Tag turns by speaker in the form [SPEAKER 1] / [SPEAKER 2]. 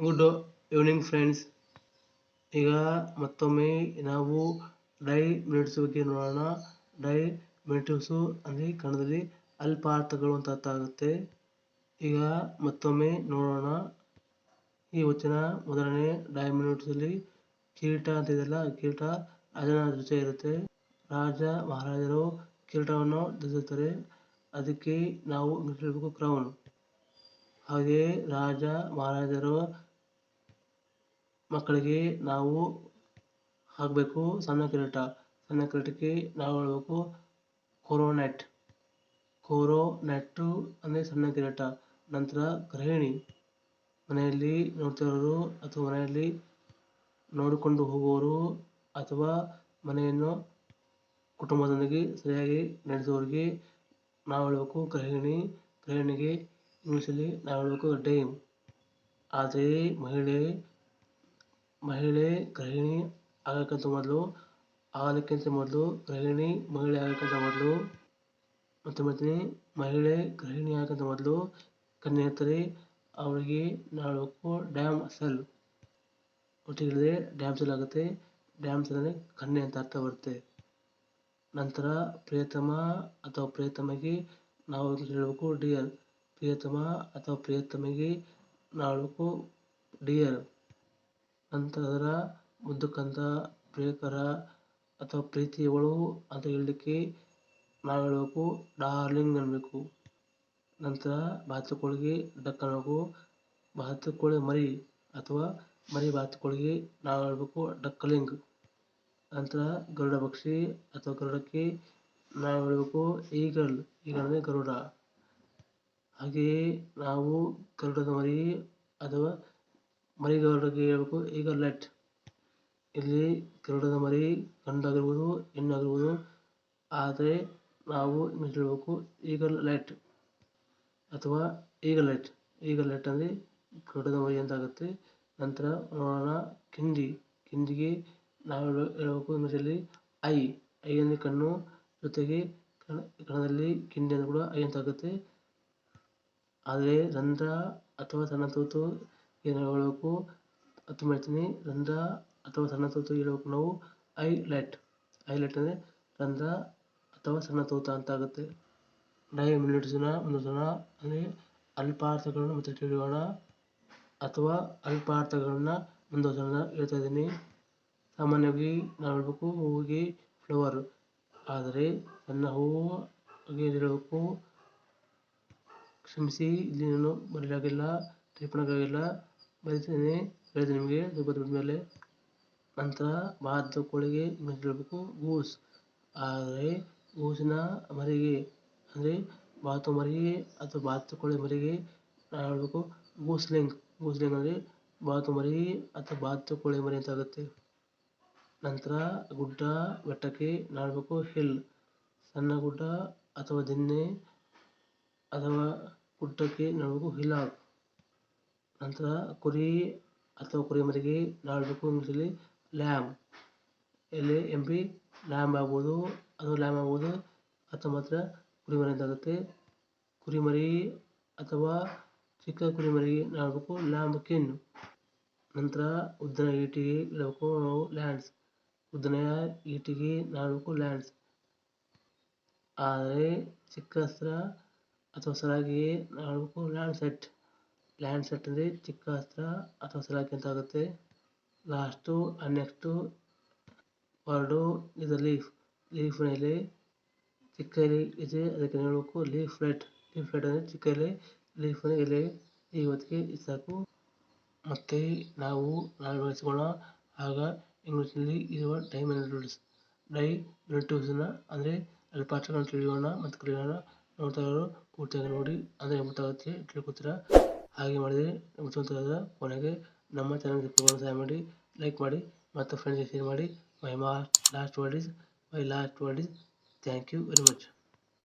[SPEAKER 1] Good evening friends ಈಗ ಮತ್ತೊಮ್ಮೆ ನಾವು ಡೈ ಮಿನಿಟ್ಸ್ ಬಗ್ಗೆ ನೋಡೋಣ. ಡೈ ಮಿನಿಟ್ಸು ಅಂದರೆ ಕನ್ನಡದಲ್ಲಿ ಅಲ್ಪಾರ್ಥಗಳು ಅಂತ ಅರ್ಥ ಆಗುತ್ತೆ. ಈಗ ಮತ್ತೊಮ್ಮೆ ನೋಡೋಣ. ಈ ವಚನ ಮೊದಲನೇ ಡೈ ಮಿನಿಟ್ಸಲ್ಲಿ ಕಿರೀಟ ಅಂತ ಇದೆಯಲ್ಲ, ಕಿರೀಟ ರಾಜನ ಜೊತೆ ಇರುತ್ತೆ. ರಾಜ ಮಹಾರಾಜರು ಕಿರೀಟವನ್ನು ಧರಿಸುತ್ತಾರೆ. ಅದಕ್ಕೆ ನಾವು ಹೇಳಬೇಕು ಕ್ರೌನ್. ಹಾಗೆ ರಾಜ ಮಹಾರಾಜರು ಮಕ್ಕಳಿಗೆ ನಾವು ಹಾಕಬೇಕು ಸಣ್ಣ ಕಿರೀಟ. ಸಣ್ಣ ಕಿರೀಟಕ್ಕೆ ನಾವು ಹೇಳಬೇಕು ಕೊರೋನೆಟ್. ಕೊರೋನೆಟ್ಟು ಅಂದರೆ ಸಣ್ಣ ಕಿರೀಟ. ನಂತರ ಗೃಹಿಣಿ. ಮನೆಯಲ್ಲಿ ನೋಡ್ತಿರೋರು ಅಥವಾ ಮನೆಯಲ್ಲಿ ನೋಡಿಕೊಂಡು ಹೋಗುವವರು ಅಥವಾ ಮನೆಯನ್ನು ಕುಟುಂಬದೊಂದಿಗೆ ಸರಿಯಾಗಿ ನಡೆಸುವವರಿಗೆ ನಾವು ಹೇಳಬೇಕು ಗೃಹಿಣಿ. ಗೃಹಿಣಿಗೆ ಇಂಗ್ಲೀಷಲ್ಲಿ ನಾವು ಹೇಳಬೇಕು ಡೇಮ್. ಆದರೆ ಮಹಿಳೆ ಮಹಿಳೆ, ಗೃಹಿಣಿ ಆಗೋಕ್ಕಿಂತ ಮೊದಲು ಆಗಲಿಕ್ಕಿಂತ ಮೊದಲು ಗೃಹಿಣಿ, ಮಹಿಳೆ ಆಗೋಕ್ಕಿಂತ ಮೊದಲು ಮತ್ತೆ ಮತ್ತೆ ಮಹಿಳೆ, ಗೃಹಿಣಿ ಆಗೋಕ್ಕಿಂತ ಮೊದಲು ಕನ್ಯೆ ಇರ್ತಾರೆ ಅವಳಿಗೆ ನಾವು ಹೇಳಬೇಕು ಡ್ಯಾಮ್ ಸೆಲ್. ಒಟ್ಟಿಗೆ ಡ್ಯಾಮ್ ಸೆಲ್ ಆಗುತ್ತೆ. ಡ್ಯಾಮ್ ಸೆಲ್ ಅಂದರೆ ಕನ್ಯೆ ಅಂತ ಅರ್ಥ ಬರುತ್ತೆ. ನಂತರ ಪ್ರಿಯತಮ ಅಥವಾ ಪ್ರಿಯತಮಗೆ ನಾವು ಹೇಳಬೇಕು ಡಿಯರ್. ಪ್ರಿಯತಮ ಅಥವಾ ಪ್ರಿಯತಮಗೆ ನಾವು ಡಿಯರ್. ನಂತರ ಅದರ ಮುದ್ದುಕಂತ ಪ್ರಿಯಕರ ಅಥವಾ ಪ್ರೀತಿಯವಳು ಅಂತ ಹೇಳಲಿಕ್ಕೆ ನಾವು ಹೇಳಬೇಕು ಡಾರ್ಲಿಂಗ್ ಅನ್ನಬೇಕು. ನಂತರ ಬಾತುಕೋಳಿಗೆ ಡಕ್ ಅನ್ನಬೇಕು ಬಾತುಕೋಳಿ ಮರಿ ಅಥವಾ ಮರಿ ಬಾತುಕೋಳಿಗೆ ನಾವು ಹೇಳಬೇಕು ಡಕ್ಕಲಿಂಗ್. ನಂತರ ಗರುಡ ಪಕ್ಷಿ ಅಥವಾ ಗರುಡಕ್ಕೆ ನಾವು ಹೇಳಬೇಕು ಈಗಲ್ ಈಗಲ್ ಅಂದರೆ ಗರುಡ. ಹಾಗೆಯೇ ನಾವು ಗರುಡದ ಮರಿ ಅಥವಾ ಮರಿಗರುಡಗೆ ಈಗ ಲೈಟ್ ಇಲ್ಲಿ ಗರುಡದ ಮರಿ ಗಂಡಾಗಿರ್ಬೋದು, ಹೆಣ್ಣಾಗಿರ್ಬೋದು, ಆದರೆ ನಾವು ಇಂಗ್ಲೀಷ್ ಹೇಳಬೇಕು ಲೈಟ್ ಅಥವಾ ಈಗಲೆಟ್ ಈಗಲೆಟ್ ಅಂದರೆ ಗರುಡದ ಮರಿ ಅಂತ ಆಗುತ್ತೆ ನಂತರ ನೋಡೋಣ ಕಿಂಡಿ. ಕಿಂಡಿಗೆ ನಾವು ಹೇಳಬೇಕು ಇಂಗ್ಲೀಷಲ್ಲಿ ಐ. ಐ ಅಂದರೆ ಕಣ್ಣು. ಜೊತೆಗೆ ಕನ್ನಡದಲ್ಲಿ ಕಿಂಡಿ ಅಂದರೆ ಕೂಡ ಐ ಅಂತ ಆಗುತ್ತೆ ಆದರೆ ರಂಧ್ರ ಅಥವಾ ಸಣ್ಣ ತೂತು ಏನು ಹೇಳಬೇಕು ಅದು ಮಾಡ್ತೀನಿ ರಂಧ್ರ ಅಥವಾ ಸಣ್ಣ ತೂತು ಹೇಳಬೇಕು ನಾವು? ಐ ಲೆಟ್ ಐ ಲೆಟ್ ಅಂದರೆ ರಂಧ್ರ ಅಥವಾ ಸಣ್ಣ ತೂತ ಅಂತ ಆಗುತ್ತೆ. ಡೈ ಮಿನಿಟ್ಸ್ನ ಒಂದು ಜನ ಅಂದರೆ ಅಲ್ಪಾರ್ಥಗಳನ್ನು ಮತ್ತೆ ತಿಳಿಯೋಣ ಅಥವಾ ಒಂದು ಮುಂದುವರಿಸೋಣ ಹೇಳ್ತಾ ಇದ್ದೀನಿ. ಸಾಮಾನ್ಯವಾಗಿ ನಾವು ಹೇಳಬೇಕು ಹೂವಿಗೆ ಫ್ಲವರ್ ಆದರೆ ನನ್ನ ಹೂವು ಹೇಳಬೇಕು, ಕ್ಷಮಿಸಿ, ಇಲ್ಲಿ ನಾನು ಬರೆಯಲಾಗಿಲ್ಲ ಟೈಪ್ ಮಾಡೋಕ್ಕಾಗಿಲ್ಲ ಬರಿತೀನಿ ಹೇಳಿದೆ ನಿಮಗೆ ಗೊತ್ತಾದ ಮೇಲೆ ನಂತರ ಬಾತುಕೋಳಿಗೆ ಇಂಗ್ಲೀಷ್ ಹೇಳಬೇಕು, ಗೂಸ್. ಆದರೆ ಗೂಸಿನ ಮರಿಗೆ, ಅಂದರೆ ಬಾತು ಮರಿಗೆ ಅಥವಾ ಬಾತುಕೋಳಿ ಮರಿಗೆ ನಾವು ಹೇಳಬೇಕು ಗೂಸ್ಲಿಂಗ್. ಗೂಸ್ಲಿಂಗ್ ಅಂದರೆ ಬಾತು ಮರಿ ಅಥವಾ ಬಾತುಕೋಳಿ ಮರಿ ಅಂತ ಆಗುತ್ತೆ. ನಂತರ ಗುಡ್ಡ, ಬೆಟ್ಟಕ್ಕೆ ನಾಡಬೇಕು ಹಿಲ್. ಸಣ್ಣ ಗುಡ್ಡ ಅಥವಾ ದಿನ್ನೆ ಅಥವಾ ಗುಡ್ಡಕ್ಕೆ ನಾವು ಹಿಲಾಗ್ ನಂತರ ಕುರಿ ಅಥವಾ ಕುರಿಮರಿಗೆ ಹೇಳಬೇಕು ಇಂಗ್ಲೀಷಲ್ಲಿ ಲ್ಯಾಮ್ ಎಲ್ಲಿ ಎಂ ಪಿ, ಲ್ಯಾಮ್ ಆಗ್ಬೋದು. ಅದು ಲ್ಯಾಮ್ ಆಗ್ಬೋದು. ಅಥವಾ ಮಾತ್ರ ಕುರಿಮರಿ ಅಂತ ಆಗುತ್ತೆ ಕುರಿಮರಿ ಅಥವಾ ಚಿಕ್ಕ ಕುರಿಮರಿಗೆ ನಾಡಬೇಕು ಲ್ಯಾಂಬ್ ಕಿನ್. ನಂತರ ಉದ್ದನ ಈಟಿಗೆ ಇಡಬೇಕು ನಾವು ಲ್ಯಾಂಡ್ಸ್. ಉದ್ದನೆಯ ಈಟಿಗೆ ನಾಡಬೇಕು ಲ್ಯಾಂಡ್ಸ್. ಆದರೆ ಚಿಕ್ಕ ಅಸ್ತ್ರ ಅಥವಾ ಸರಾಗಿಗೆ ನಾಡಬೇಕು ಲ್ಯಾಂಡ್ ಸೆಟ್ ಲ್ಯಾಂಡ್ ಸೆಟ್ ಅಂದರೆ ಚಿಕ್ಕ ಅಸ್ತ್ರ ಅಥವಾ ಸಲಾಕೆ ಅಂತ ಆಗುತ್ತೆ. ಲಾಸ್ಟು ನೆಕ್ಸ್ಟು ವರ್ಡು ಇದು ಲೀಫ್ ಲೀಫ್ ಮೇಲೆ ಚಿಕ್ಕ ಎಲೆ ಇದೆ. ಅದಕ್ಕೆ ಹೇಳಬೇಕು ಲೀಫ್ ಲೆಟ್ ಲೀಫ್ ಲೆಟ್ ಅಂದರೆ ಚಿಕ್ಕ ಎಲೆ. ಲೀಫ್ ಎಲೆ ಇವತ್ತಿಗೆ ಇದು ಸಾಕು ಮತ್ತು ನಾವು ನಾಳೆ ಬಳಸಿಕೊಳ್ಳೋಣ ಆಗ ಇಂಗ್ಲೀಷ್ನಲ್ಲಿ ಇರುವ ಟೈಮ್ ಮಿನಿಟ್ಸ್ ಡೈ ಮಿನಿಟ್ಸನ್ನ ಅಂದರೆ ಅಲ್ಪಾರ್ಥಗಳನ್ನು ತಿಳಿಯೋಣ ಮತ್ತು ಕಲಿಯೋಣ. ನೋಡ್ತಾ ಇರೋರು ಪೂರ್ತಿಯಾಗಿ ನೋಡಿ. ಅಂದರೆ ಗೊತ್ತಾಗುತ್ತೆ ತಿಳ್ಕೊತೀರಾ? ಹಾಗೆ ಮಾಡಿದರೆ ಸ್ವಲ್ಪ ಕೊನೆಗೆ ನಮ್ಮ ಚಾನಲ್ ಸಹಾಯ ಮಾಡಿ ಲೈಕ್ ಮಾಡಿ ಮತ್ತು ಫ್ರೆಂಡ್ಸ್ಗೆ ಶೇರ್ ಮಾಡಿ. ಮೈ ಮಾ last word is my last word is thank you very much